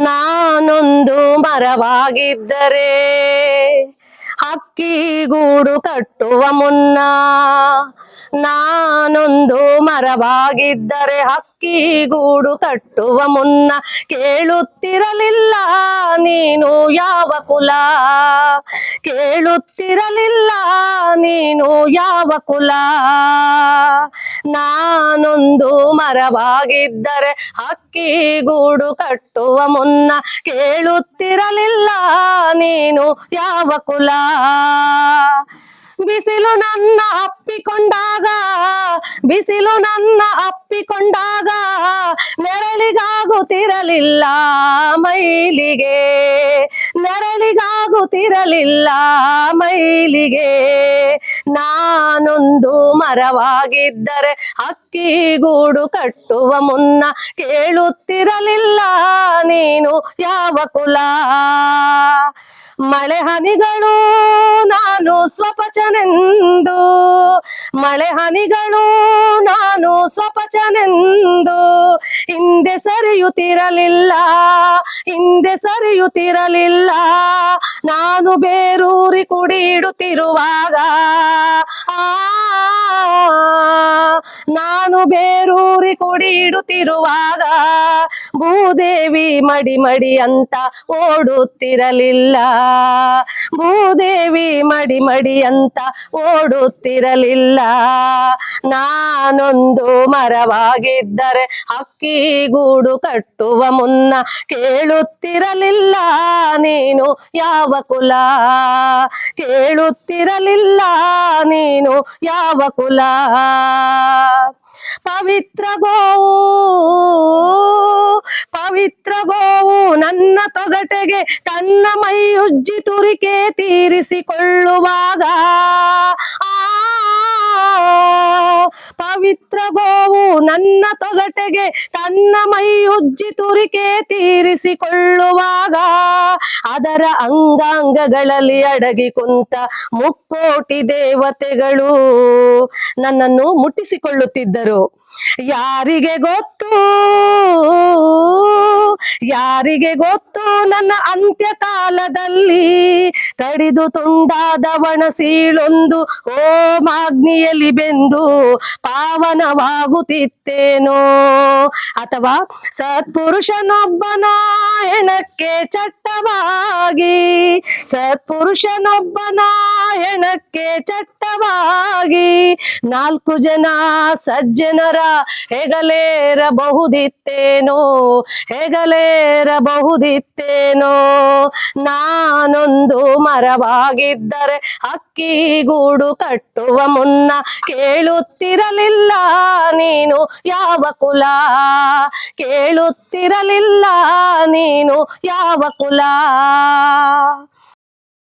ನಾನೊಂದು ಮರವಾಗಿದ್ದರೆ ಅಕ್ಕಿ ಗೂಡು ಕಟ್ಟುವ ಮುನ್ನ ನಾನೊಂದು ಮರವಾಗಿದ್ದರೆ ಹಕ್ಕಿ ಗೂಡು ಕಟ್ಟುವ ಮುನ್ನ ಕೇಳುತ್ತಿರಲಿಲ್ಲ, ನೀನು ಯಾವ ಕುಲ? ಕೇಳುತ್ತಿರಲಿಲ್ಲ, ನೀನು ಯಾವ ಕುಲ? ನಾನೊಂದು ಮರವಾಗಿದ್ದರೆ ಹಕ್ಕಿ ಗೂಡು ಕಟ್ಟುವ ಮುನ್ನ ಕೇಳುತ್ತಿರಲಿಲ್ಲ, ನೀನು ಯಾವ ಕುಲ? ಬಿಸಿಲು ನನ್ನ ಅಪ್ಪಿಕೊಂಡಾಗ, ಬಿಸಿಲು ನನ್ನ ಅಪ್ಪಿಕೊಂಡಾಗ, ನೆರಳಿಗಾಗುತ್ತಿರಲಿಲ್ಲ ಮೈಲಿಗೆ. ನೆರಳಿಗಾಗುತ್ತಿರಲಿಲ್ಲ ಮೈಲಿಗೆ. ನಾನೊಂದು ಮರವಾಗಿದ್ದರೆ ಅಕ್ಕಿ ಗೂಡು ಕಟ್ಟುವ ಮುನ್ನ ಕೇಳುತ್ತಿರಲಿಲ್ಲ ನೀನು ಯಾವ ಕುಲ? ಮಳೆ ಹನಿಗಳು ನಾನು ಸ್ವಪಚನೆಂದು. ಮಳೆ ಹನಿಗಳು ನಾನು ಸ್ವಪಚನೆಂದು. ಹಿಂದೆ ಸರಿಯುತ್ತಿರಲಿಲ್ಲ ಹಿಂದೆ ಸರಿಯುತ್ತಿರಲಿಲ್ಲ. ನಾನು ಬೇರೂರಿ ಕುಡಿಯಿಡುತ್ತಿರುವಾಗ, ಆ, ನಾನು ಬೇರೂರಿ ಕುಡಿಯಿಡುತ್ತಿರುವಾಗ ಭೂದೇವಿ ಮಡಿ ಮಡಿ ಅಂತ ಓಡುತ್ತಿರಲಿಲ್ಲ. ಭೂದೇವಿ ಮಡಿ ಮಡಿ ಅಂತ ಓಡುತ್ತಿರಲಿಲ್ಲ. ನಾನೊಂದು ಮರವಾಗಿದ್ದರೆ ಅಕ್ಕಿ ಗೂಡು ಕಟ್ಟುವ ಮುನ್ನ ಕೇಳುತ್ತಿರಲಿಲ್ಲ. ನೀನು ಯಾವ ಕುಲ? ಕೇಳುತ್ತಿರಲಿಲ್ಲ. ನೀನು ಯಾವ ಕುಲ? ಪವಿತ್ರ ಗೋವು ಪವಿತ್ರ ಗೋವು ನನ್ನ ತೊಗಟೆಗೆ ತನ್ನ ಮೈ ಉಜ್ಜಿ ತುರಿಕೆ ತೀರಿಸಿಕೊಳ್ಳುವಾಗ ಆ ಪವಿತ್ರ ಗೋವು ನನ್ನ ತೊಗಟೆಗೆ ತನ್ನ ಮೈ ಉಜ್ಜಿ ತುರಿಕೆ ತೀರಿಸಿಕೊಳ್ಳುವಾಗ ಅದರ ಅಂಗಾಂಗಗಳಲ್ಲಿ ಅಡಗಿ ಕುಂತ ಮುಕ್ಕೋಟಿ ದೇವತೆಗಳು ನನ್ನನ್ನು ಮುಟ್ಟಿಸಿಕೊಳ್ಳುತ್ತಿದ್ದರು ಯಾರಿಗೆ ಗೊತ್ತು? ಯಾರಿಗೆ ಗೊತ್ತು? ನನ್ನ ಅಂತ್ಯಕಾಲದಲ್ಲಿ ಕಡಿದು ತುಂಡಾದ ಒಣಸೀಳೊಂದು ಓಮಾಗ್ನಿಯಲ್ಲಿ ಬೆಂದು ಪಾವನವಾಗುತ್ತಿತ್ತೇನೋ? ಅಥವಾ ಸತ್ಪುರುಷನೊಬ್ಬನ ಹೆಣಕ್ಕೆ ಚಟ್ಟವಾಗಿ ಸತ್ಪುರುಷನೊಬ್ಬನ ಹೆಣಕ್ಕೆ ಚಟ್ಟವಾಗಿ ನಾಲ್ಕು ಜನ ಸಜ್ಜನರ ಹೆಗಲೇರಬಹುದಿತ್ತೇನೋ ಹೆಗಲೇರಬಹುದಿತ್ತೇನೋ. ನಾನೊಂದು ಮರವಾಗಿದ್ದರೆ ಅಕ್ಕಿ ಗೂಡು ಕಟ್ಟುವ ಮುನ್ನ ಕೇಳುತ್ತಿರಲಿಲ್ಲ ನೀನು ಯಾವ ಕುಲ? ಕೇಳುತ್ತಿರಲಿಲ್ಲ ನೀನು ಯಾವ ಕುಲ?